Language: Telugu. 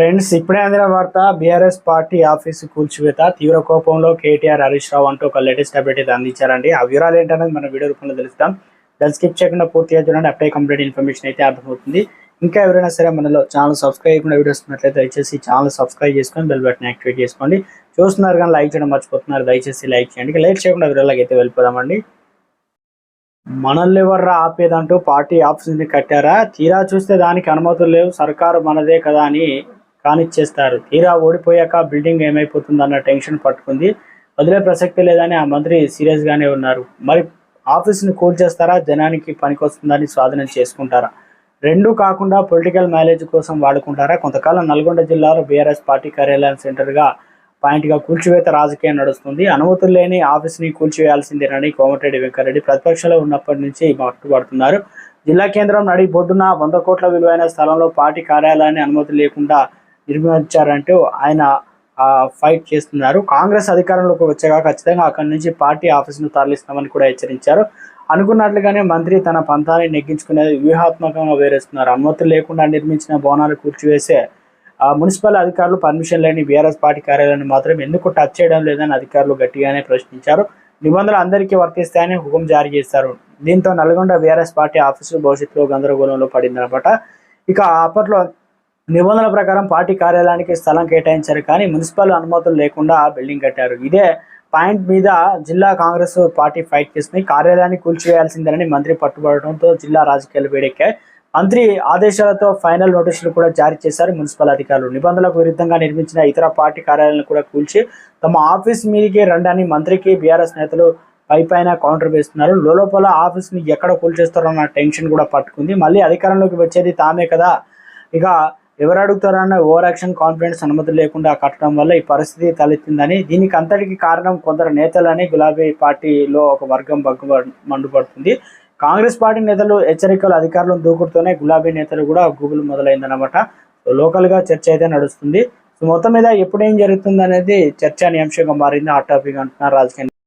ఫ్రెండ్స్ ఇప్పుడే అందిన వార్త బీఆర్ఎస్ పార్టీ ఆఫీసు కూల్చివేత తీవ్ర కోపంలో కేటీఆర్ హరీష్ రావు అంటూ ఒక లేటెస్ట్ అప్డేట్ అయితే అందించారండి. ఆ వివరాలు ఏంటనేది మన వీడియో రూపంలో తెలుస్తాం. దాన్ని స్కిప్ చేయకుండా పూర్తిగా చూడండి అప్డే కంప్లీట్ ఇన్ఫర్మేషన్ అయితే అర్థమవుతుంది. ఇంకా ఎవరైనా సరే మనలో ఛానల్ సబ్స్క్రైబ్ చేయకుండా వీడియోస్ ఉన్నట్లయితే దయచేసి ఛానల్ సబ్స్క్రైబ్ చేసుకొని బెల్ బటన్ యాక్టివేట్ చేసుకోండి. చూస్తున్నారు కానీ లైక్ చేయడం మర్చిపోతున్నారు దయచేసి లైక్ చేయండి. లైక్ చేయకుండా వీడియోలోకి అయితే వెళ్ళిపోదామండి. మనల్ని ఎవర్రా ఆపేదంటూ పార్టీ ఆఫీస్ని కట్టారా? తీరా చూస్తే దానికి అనుమతులు లేవు సర్కారు మనదే కదా అని కానిచ్చేస్తారు. తీరా ఓడిపోయాక బిల్డింగ్ ఏమైపోతుంది అన్న టెన్షన్ పట్టుకుంది. వదిలే ప్రసక్తి లేదని ఆ మంత్రి సీరియస్ గానే ఉన్నారు. మరి ఆఫీస్ని కూల్చేస్తారా జనానికి పనికొస్తుందని స్వాధీనం చేసుకుంటారా? రెండు కాకుండా పొలిటికల్ మ్యారేజ్ కోసం వాడుకుంటారా? కొంతకాలం నల్గొండ జిల్లాలో బీఆర్ఎస్ పార్టీ కార్యాలయం సెంటర్గా పాయింట్గా కూల్చివేత రాజకీయం నడుస్తుంది. అనుమతులు లేని ఆఫీస్ని కూల్చివేయాల్సిందేనని కోమటిరెడ్డి వెంకరెడ్డి ప్రతిపక్షంలో ఉన్నప్పటి నుంచి పట్టుబడుతున్నారు జిల్లా కేంద్రం నడి బొడ్డున వంద కోట్ల విలువైన స్థలంలో పార్టీ కార్యాలయాన్ని అనుమతి లేకుండా నిర్మించారంటూ ఆయన ఫైట్ చేస్తున్నారు. కాంగ్రెస్ అధికారంలోకి వచ్చాక ఖచ్చితంగా అక్కడి నుంచి పార్టీ ఆఫీసును తరలిస్తామని కూడా హెచ్చరించారు. అనుకున్నట్లుగానే మంత్రి తన పంతాన్ని నెగ్గించుకునేది వ్యూహాత్మకంగా వేరేస్తున్నారు. అనుమతులు లేకుండా నిర్మించిన భవనాలు కూల్చివేసే మున్సిపల్ అధికారులు పర్మిషన్ లేని బీఆర్ఎస్ పార్టీ కార్యాలయాన్ని మాత్రం ఎందుకు టచ్ చేయడం లేదని అధికారులు గట్టిగానే ప్రశ్నించారు. నిబంధనలు అందరికీ వర్తిస్తాయని హుకుం జారీ చేశారు. దీంతో నల్గొండ బీఆర్ఎస్ పార్టీ ఆఫీసులు భవిష్యత్తులో గందరగోళంలో పడిందనమాట ఇక అప్పట్లో నిబంధనల ప్రకారం పార్టీ కార్యాలయానికి స్థలం కేటాయించారు కానీ మున్సిపల్ అనుమతులు లేకుండా బిల్డింగ్ కట్టారు. ఇదే పాయింట్ మీద జిల్లా కాంగ్రెస్ పార్టీ ఫైట్ చేసింది. కార్యాలయాన్ని కూల్చివేయాల్సిందేనని మంత్రి పట్టుబడటంతో జిల్లా రాజకీయాలు వేడెక్కాయి. మంత్రి ఆదేశాలతో ఫైనల్ నోటీసులు కూడా జారీ చేశారు మున్సిపల్ అధికారులు. నిబంధనలకు విరుద్ధంగా నిర్మించిన ఇతర పార్టీ కార్యాలయాలను కూడా కూల్చి తమ ఆఫీస్ మీదకి రండని మంత్రికి బీఆర్ఎస్ నేతలు పై పైన కౌంటర్ వేస్తున్నారు. లోపల ఆఫీస్ని ఎక్కడ కూల్చేస్తారో అన్న టెన్షన్ కూడా పట్టుకుంది. మళ్ళీ అధికారంలోకి వచ్చేది తామే కదా. ఇక ఎవరు అడుగుతారన్న ఓవర్ యాక్షన్ కాన్ఫిడెన్స్ అనుమతి లేకుండా కట్టడం వల్ల ఈ పరిస్థితి తలెత్తిందని దీనికి అంతటికి కారణం కొందరు నేతలని గులాబీ పార్టీలో ఒక వర్గం బగ్గు మండుపడుతుంది. కాంగ్రెస్ పార్టీ నేతలు హెచ్చరికలు అధికారులను దూకుడుతోనే గులాబీ నేతలు కూడా గూగుల్ మొదలైందనమాట లోకల్గా చర్చ అయితే నడుస్తుంది. సో మొత్తం మీద ఎప్పుడు ఏం జరుగుతుంది అనేది అంశంగా మారింది ఆ టాపిక్ అంటున్నారు రాజకీయ